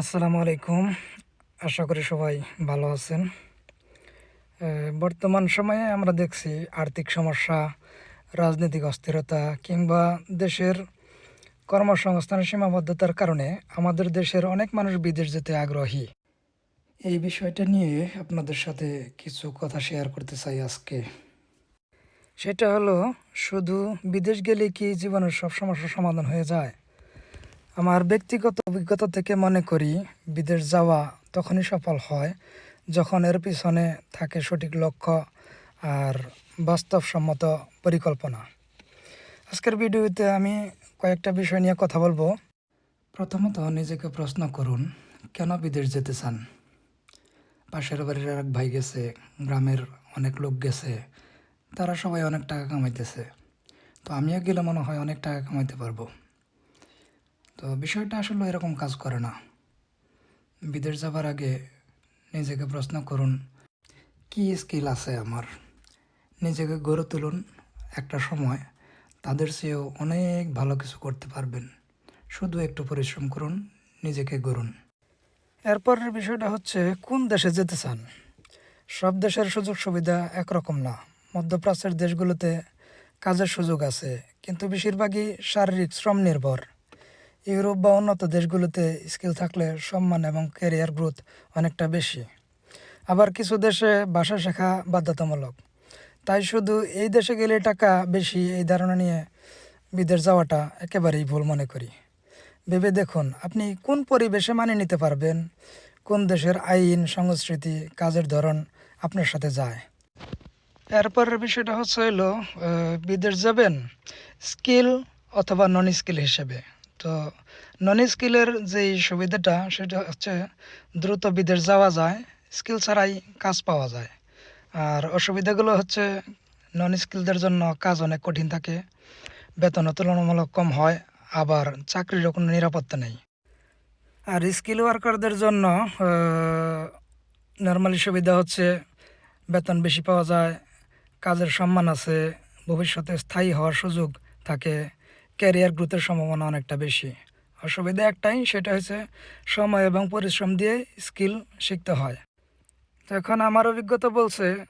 আসসালামু আলাইকুম। আশা করি সবাই ভালো আছেন। বর্তমান সময়ে আমরা দেখছি আর্থিক সমস্যা, রাজনৈতিক অস্থিরতা কিংবা দেশের কর্মসংস্থানের সীমাবদ্ধতার কারণে আমাদের দেশের অনেক মানুষ বিদেশ যেতে আগ্রহী। এই বিষয়টা নিয়ে আপনাদের সাথে কিছু কথা শেয়ার করতে চাই আজকে। সেটা হলো, শুধু বিদেশ গেলে কি জীবনের সব সমস্যার সমাধান হয়ে যায়? আমার ব্যক্তিগত অভিজ্ঞতা থেকে মনে করি, বিদেশ যাওয়া তখনই সফল হয় যখন এর পিছনে থাকে সঠিক লক্ষ্য আর বাস্তবসম্মত পরিকল্পনা। আজকের ভিডিওতে আমি কয়েকটা বিষয় নিয়ে কথা বলব। প্রথমত, নিজেকে প্রশ্ন করুন, কেন বিদেশ যেতে চান? পাশের বাড়ির এক ভাই গেছে, গ্রামের অনেক লোক গেছে, তারা সবাই অনেক টাকা কামাইতেছে। তো আমিও গেলে মনে হয় অনেক টাকা কামাইতে পারব। তো বিষয়টা আসলে এরকম কাজ করে না। বিদেশ যাবার আগে নিজেকে প্রশ্ন করুন, কি স্কিল আছে আমার? নিজেকে গড়ে তুলুন একটা সময়, তাদের চেয়েও অনেক ভালো কিছু করতে পারবেন। শুধু একটু পরিশ্রম করুন, নিজেকে গড়ুন। এরপরের বিষয়টা হচ্ছে, কোন দেশে যেতে চান? সব দেশের সুযোগ সুবিধা একরকম না। মধ্যপ্রাচ্যের দেশগুলোতে কাজের সুযোগ আছে, কিন্তু বেশিরভাগই শারীরিক শ্রম নির্ভর। ইউরোপ বা উন্নত দেশগুলোতে স্কিল থাকলে সম্মান এবং ক্যারিয়ার গ্রোথ অনেকটা বেশি। আবার কিছু দেশে ভাষা শেখা বাধ্যতামূলক। তাই শুধু এই দেশে গেলে টাকা বেশি এই ধারণা নিয়ে বিদেশ যাওয়াটা একেবারেই ভুল মনে করি। ভেবে দেখুন, আপনি কোন পরিবেশে মানিয়ে নিতে পারবেন? কোন দেশের আইন, সংস্কৃতি, কাজের ধরন আপনার সাথে যায়? এরপরের বিষয়টা হচ্ছে হলো বিদেশ যাবেন স্কিল অথবা নন স্কিল হিসেবে। তো নন স্কিলের যেই সুবিধাটা, সেটা হচ্ছে দ্রুত বিদেশ যাওয়া যায় স্কিল ছাড়াই কাজ পাওয়া যায়। আর অসুবিধাগুলো হচ্ছে নন স্কিলদের জন্য কাজ অনেক কঠিন থাকে, বেতনও তুলনামূলক কম হয়, আবার চাকরিরও কোনো নিরাপত্তা নেই। আর স্কিল ওয়ার্কারদের জন্য নর্মালি সুবিধা হচ্ছে বেতন বেশি পাওয়া যায়, কাজের সম্মান আছে, ভবিষ্যতে স্থায়ী হওয়ার সুযোগ থাকে। ক্যারিয়ার গ্রোথের সম্ভাবনা অনেকটা বেশি। অসুবিধা একটাই, সেটা হচ্ছে সময় এবং পরিশ্রম দিয়ে স্কিল শিখতে হয়। এখন আমার অভিজ্ঞতা বলছে,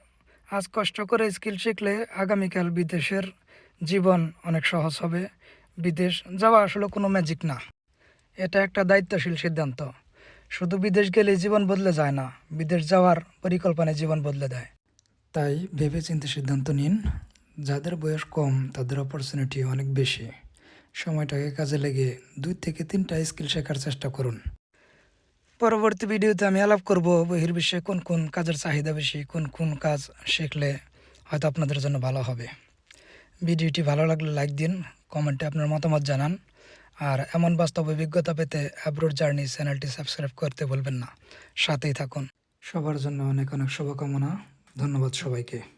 আজ কষ্ট করে স্কিল শিখলে আগামীকাল বিদেশের জীবন অনেক সহজ হবে। বিদেশ যাওয়া আসলে কোনো ম্যাজিক না। এটা একটা দায়িত্বশীল সিদ্ধান্ত। শুধু বিদেশ গেলে জীবন বদলে যায় না, বিদেশ যাওয়ার পরিকল্পনায় জীবন বদলে দেয়। তাই ভেবে চিন্তে সিদ্ধান্ত নিন, যাদের বয়স কম, তাদের অপরচুনিটি অনেক বেশি। সময়টাকে কাজে লেগে দুই থেকে তিনটা স্কিল শেখার চেষ্টা করুন। পরবর্তী ভিডিওতে আমি আলাপ করব বহির্বিশ্বে কোন কোন কাজের চাহিদা বেশি, কোন কোন কাজ শিখলে হয়তো আপনাদের জন্য ভালো হবে। ভিডিওটি ভালো লাগলে লাইক দিন, কমেন্টে আপনার মতামত জানান। আর এমন বাস্তব অভিজ্ঞতা পেতে অ্যাব্রোড জার্নি চ্যানেলটি সাবস্ক্রাইব করতে বলবেন না। সাথেই থাকুন। সবার জন্য অনেক অনেক শুভকামনা। ধন্যবাদ সবাইকে।